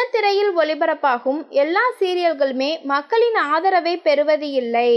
சின்னத்திரையில் ஒளிபரப்பாகும் எல்லா சீரியல்களுமே மக்களின் ஆதரவை பெறுவது இல்லை.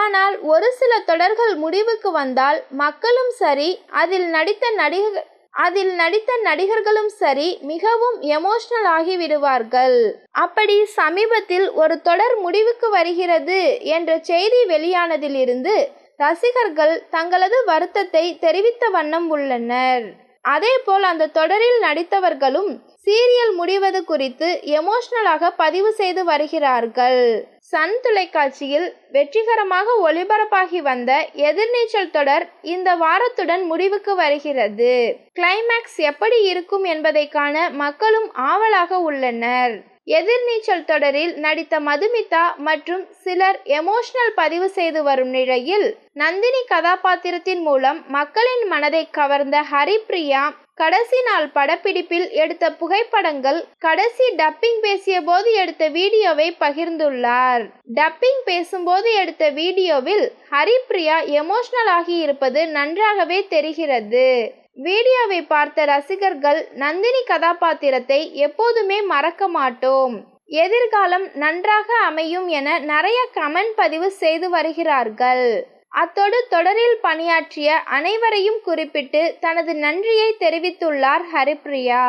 ஆனால் ஒரு சில தொடர்கள் முடிவுக்கு வந்தால் மக்களும் சரி அதில் நடித்த நடிகர் அதில் நடித்த நடிகர்களும் சரி மிகவும் எமோஷனல் ஆகிவிடுவார்கள். அப்படி சமீபத்தில் ஒரு தொடர் முடிவுக்கு வருகிறது என்ற செய்தி வெளியானதிலிருந்து ரசிகர்கள் தங்களது வருத்தத்தை தெரிவித்த வண்ணம் உள்ளனர். அதேபோல் அந்த தொடரில் நடித்தவர்களும் சீரியல் முடிவது குறித்து எமோஷனலாக பதிவு செய்து வருகிறார்கள். சன் தொலைக்காட்சியில் வெற்றிகரமாக ஒளிபரப்பாகி வந்த எதிர்நீச்சல் தொடர் இந்த வாரத்துடன் முடிவுக்கு வருகிறது. கிளைமேக்ஸ் எப்படி இருக்கும் என்பதை காண மக்களும் ஆவலாக உள்ளனர். எதிர்நீச்சல் தொடரில் நடித்த மதுமிதா மற்றும் சிலர் எமோஷனல் பதிவு செய்து வரும் நிலையில் நந்தினி கதாபாத்திரத்தின் மூலம் மக்களின் மனதை கவர்ந்த ஹரிப்ரியா கடைசி நாள் படப்பிடிப்பில் எடுத்த புகைப்படங்கள் கடைசி டப்பிங் பேசிய போது எடுத்த வீடியோவை பகிர்ந்துள்ளார். டப்பிங் பேசும்போது எடுத்த வீடியோவில் ஹரிப்ரியா எமோஷனல் ஆகி இருப்பது நன்றாகவே தெரிகிறது. வீடியோவை பார்த்த ரசிகர்கள் நந்தினி கதாபாத்திரத்தை எப்போதுமே மறக்க மாட்டோம். எதிர்காலம் நன்றாக அமையும் என நிறைய கமெண்ட் பதிவு செய்து வருகிறார்கள். அத்தோடு தொடரில் பணியாற்றிய அனைவரையும் குறிப்பிட்டு தனது நன்றியை தெரிவித்துள்ளார் ஹரிப்ரியா.